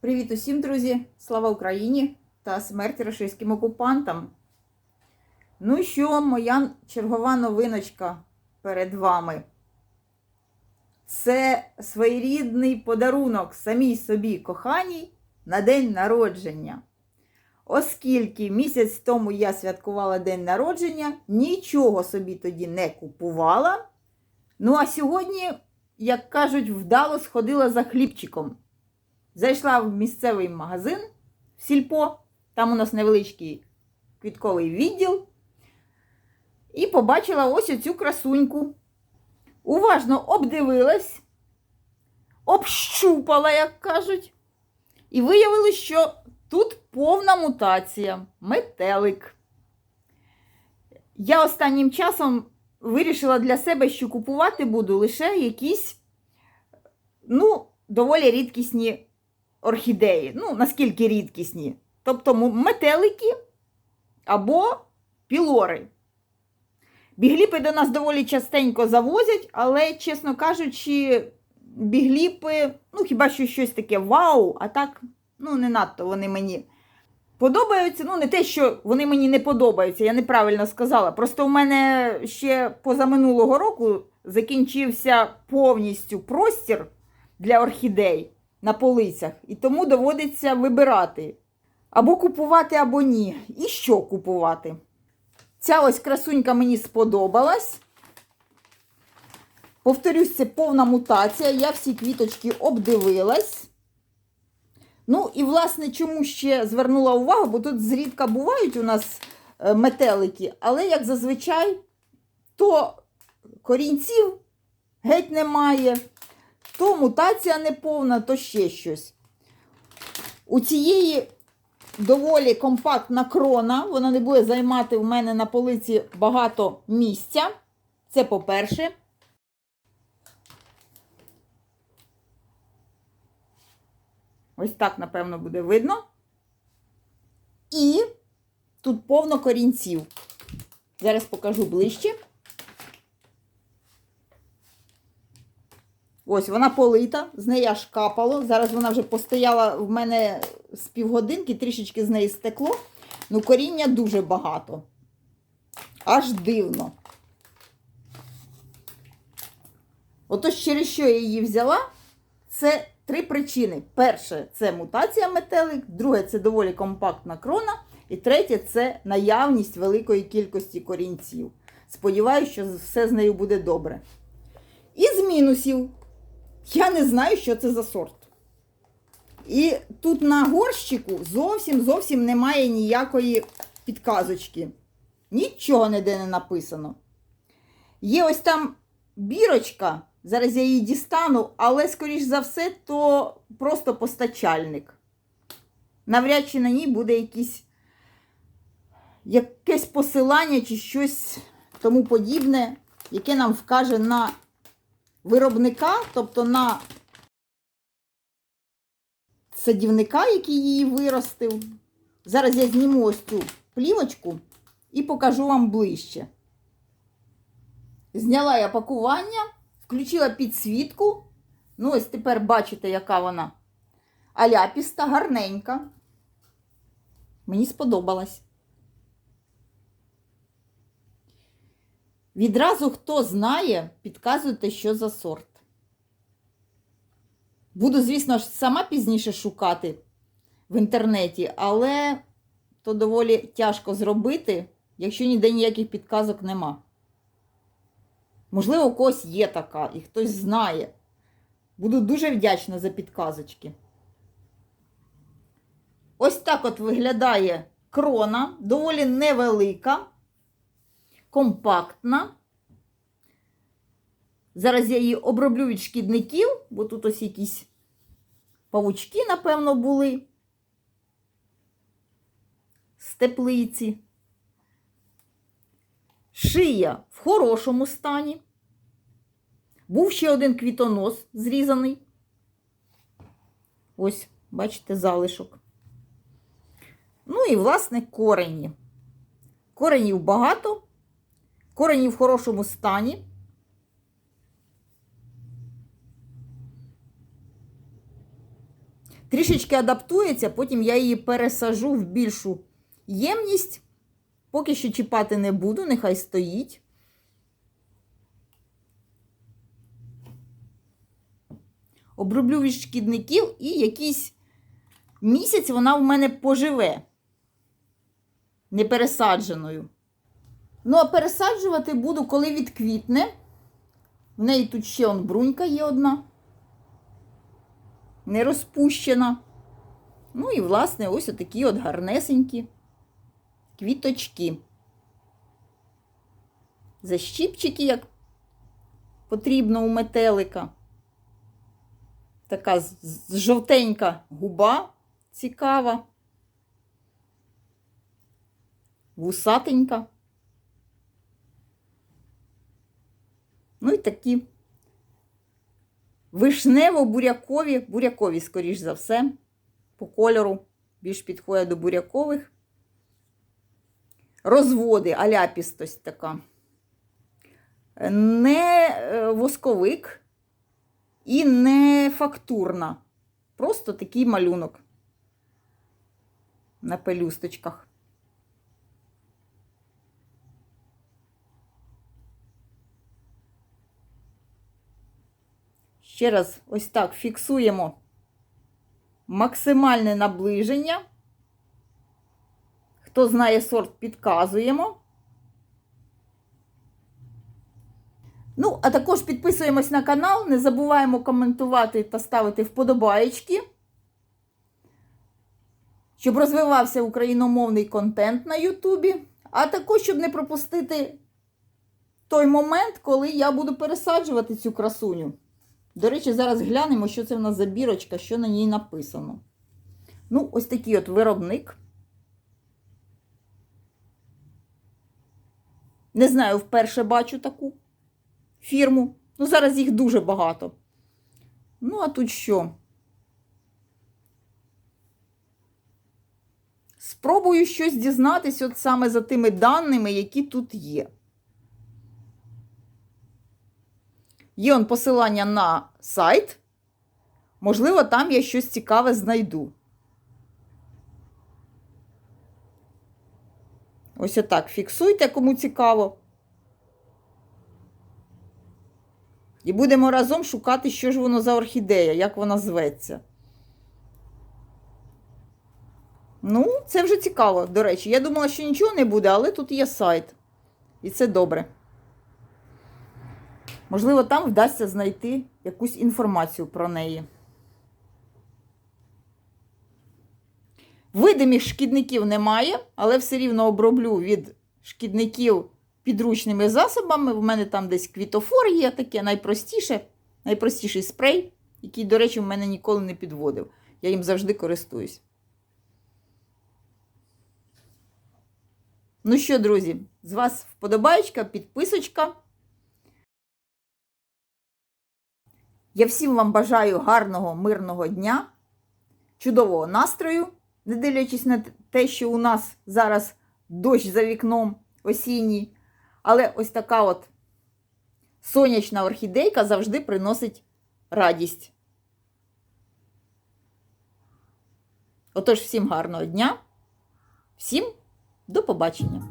Привіт усім, друзі! Слава Україні та смерть російським окупантам. Ну що, моя чергова новиночка перед вами. Це своєрідний подарунок самій собі коханій на день народження. Оскільки місяць тому я святкувала день народження, нічого собі тоді не купувала. Ну, а сьогодні, як кажуть, вдало сходила за хлібчиком. Зайшла в місцевий магазин в сільпо, там у нас невеличкий квітковий відділ, і побачила ось оцю красуньку. Уважно обдивилась, общупала, як кажуть, і виявилось, що тут повна мутація, метелик. Я останнім часом вирішила для себе, що купувати буду лише якісь, ну, доволі рідкісні орхідеї. Ну, наскільки рідкісні. Тобто метелики або пілори. Бігліпи до нас доволі частенько завозять, але, чесно кажучи, бігліпи, ну, хіба що щось таке вау, а так, ну, не надто вони мені подобаються. Ну, не те, що вони мені не подобаються, я неправильно сказала. Просто у мене ще позаминулого року закінчився повністю простір для орхідей на полицях, і тому доводиться вибирати. Або купувати, або ні. І що купувати? Ця ось красунька мені сподобалась. Повторюсь, це повна мутація. Я всі квіточки обдивилась. Ну, і, власне, чому ще звернула увагу, бо тут зрідка бувають у нас е, метелики, але, як зазвичай, то корінців геть немає, то мутація неповна, то ще щось. У цієї доволі компактна крона, вона не буде займати в мене на полиці багато місця. Це по-перше. Ось так, напевно, буде видно. І тут повно корінців. Зараз покажу ближче. Ось вона полита, з неї аж капало. Зараз вона вже постояла в мене з півгодинки, трішечки з неї стекло. Ну, коріння дуже багато. Аж дивно. Отож, через що я її взяла, це три причини. Перше, це мутація метелик, друге це доволі компактна крона. І третє це наявність великої кількості корінців. Сподіваюся, що все з нею буде добре. Із мінусів. Я не знаю, що це за сорт. І тут на горщику зовсім зовсім немає ніякої підказочки. Нічого ніде не написано. Є ось там бірочка, зараз я її дістану, але, скоріш за все, то просто постачальник. Навряд чи на ній буде якісь, якесь посилання чи щось тому подібне, яке нам вкаже на виробника, тобто на садівника, який її виростив. Зараз я зніму ось цю плівочку і покажу вам ближче. Зняла я пакування, включила підсвітку. Ну, ось тепер бачите, яка вона аляпіста, гарненька. Мені сподобалась. Відразу хто знає, підказуйте, що за сорт. Буду, звісно сама пізніше шукати в інтернеті, але то доволі тяжко зробити, якщо ніде ніяких підказок нема. Можливо, у когось є така і хтось знає. Буду дуже вдячна за підказочки. Ось так от виглядає крона, доволі невелика компактна. Зараз я її оброблю від шкідників, бо тут ось якісь павучки, напевно, були з теплиці. Шия в хорошому стані. Був ще один квітонос зрізаний. Ось, бачите, залишок. Ну і, власне, корені. Коренів багато, корені в хорошому стані. Трішечки адаптується, потім я її пересажу в більшу ємність. Поки що чіпати не буду, нехай стоїть. Оброблю від шкідників і якийсь місяць вона в мене поживе не пересадженою. Ну, а пересаджувати буду, коли відквітне. В неї тут ще он брунька є одна. Не розпущена. Ну і, власне, ось отакі от гарнесенькі квіточки. Защіпчики, як потрібно у метелика. Така жовтенька губа цікава. Вусатенька. Ну і такі вишнево-бурякові, бурякові, скоріш за все, по кольору більш підходять до бурякових. Розводи, аляпістость така. Не е, восковик і не фактурна. Просто такий малюнок на пелюсточках. Ще раз ось так фіксуємо максимальне наближення. Хто знає сорт, підказуємо. Ну, а також підписуємось на канал, не забуваємо коментувати та ставити вподобаєчки, щоб розвивався україномовний контент на Ютубі, а також, щоб не пропустити той момент, коли я буду пересаджувати цю красуню. До речі, зараз глянемо, що це в нас за бірочка, що на ній написано. Ну, ось такий от виробник. Не знаю, вперше бачу таку фірму. Ну, зараз їх дуже багато. Ну, а тут що? Спробую щось дізнатись от саме за тими даними, які тут є. Є он посилання на сайт. Можливо, там я щось цікаве знайду. Ось отак фіксуйте, кому цікаво. І будемо разом шукати, що ж воно за орхідея, як вона зветься. Ну, це вже цікаво, до речі. Я думала, що нічого не буде, але тут є сайт. І це добре. Можливо, там вдасться знайти якусь інформацію про неї. Видимих шкідників немає, але все рівно оброблю від шкідників підручними засобами. В мене там десь квітофор є таке найпростіше, найпростіший спрей, який, до речі, в мене ніколи не підводив. Я їм завжди користуюсь. Ну що, друзі, з вас вподобаєчка, підписочка. Я всім вам бажаю гарного, мирного дня, чудового настрою, не дивлячись на те, що у нас зараз дощ за вікном осінній. Але ось така от сонячна орхідейка завжди приносить радість. Отож, всім гарного дня, всім до побачення!